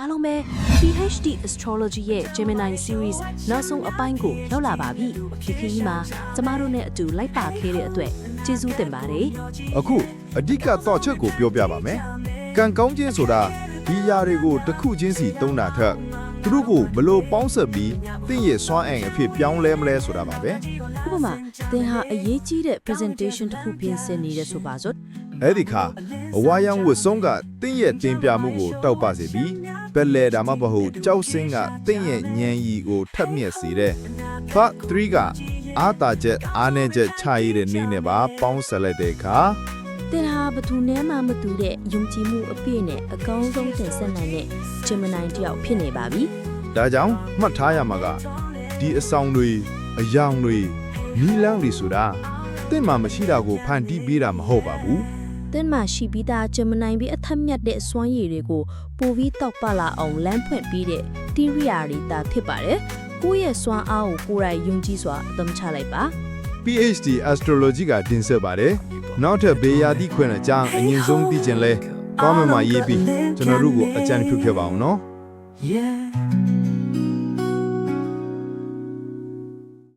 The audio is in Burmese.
အားလုံးပဲ PhD Astrology ရဲ့ Gemini Series နောက်ဆုံးအပိုင်းကိုရောက်လာပါပြီဒီခရီးမှာကျမတို့နဲ့အတူလိုက်ပါခဲ့တဲ့အတွက်ကျေးဇူးတင်ပါတယ်အခုအဓိကတော့ချက်ကိုပြောပြပါမယ်။ကံကောင်းခြင်းဆိုတာဒီຢာတွေကိုတစ်ခုချင်းစီတုံးတာထက်သူတို့ကိုဘလို့ပေါင်းဆက်ပြီးတင့်ရဲ့စွမ်းအင်အဖြစ်ပြောင်းလဲမလဲဆိုတာပါပဲဥပမာသင်ဟာအရေးကြီးတဲ့ presentation တစ်ခုပြင်ဆင်နေရဆိုပါစို့။အဲ့ဒီခါအဝါရောင်ဝတ်ဆုံးကတင့်ရဲ့တင်ပြမှုကိုတောက်ပစေပြီး ဘက်လေဒါမှမဟုတ်ကြောက်စင်းကတင့်ရဲ့ဉာဏ်ရည်ကိုထပ်မြက်စေတဲ့။ Part 3ကအာတာချက်အားနေချက်ချရည်တဲ့နည်းနဲ့ပါပေါင်းဆက်လိုက်တဲ့အခါသင်ဟာဘသူနဲ့မှမတူတဲ့ယုံကြည်မှုအပြည့်နဲ့အကောင်းဆုံးတင်ဆက်နိုင်တဲ့ Gemini တယောက်ဖြစ်နေပါပြီဒါကြောင့်မှတ်ထားရမှာကဒီအဆောင်တွေအယောင်တွေနီလန်းတွေဆိုတာတင့်မှာမရှိတာကိုဖန်တီးပေးတာမဟုတ်ပါဘူး။ သင်မှာရှိပြီးသား Gemini ပြီးအထက်မြတ်တဲ့စွမ်းရည်တွေကိုပိုပြီးတောက်ပလာအောင်လမ်းဖွင့်ပြီးတဲ့ Tyria တွေတာဖြစ်ပါတယ်။ကိုယ့်ရဲ့စွမ်းအားကိုကိုယ်တိုင်ယုံကြည်စွာအသုံးချလိုက်ပါ PhD Astrology ကတင်ဆက်ပါတယ်နောက်ထပ်ဘေးရာသီခွင့်အကြောင်းအရင်ဆုံးသိချင်လဲ comment မှာရေးပြီးကျွန်တော်တို့ကိုအကြံပြုခဲ့ပါအောင်နော် Yeah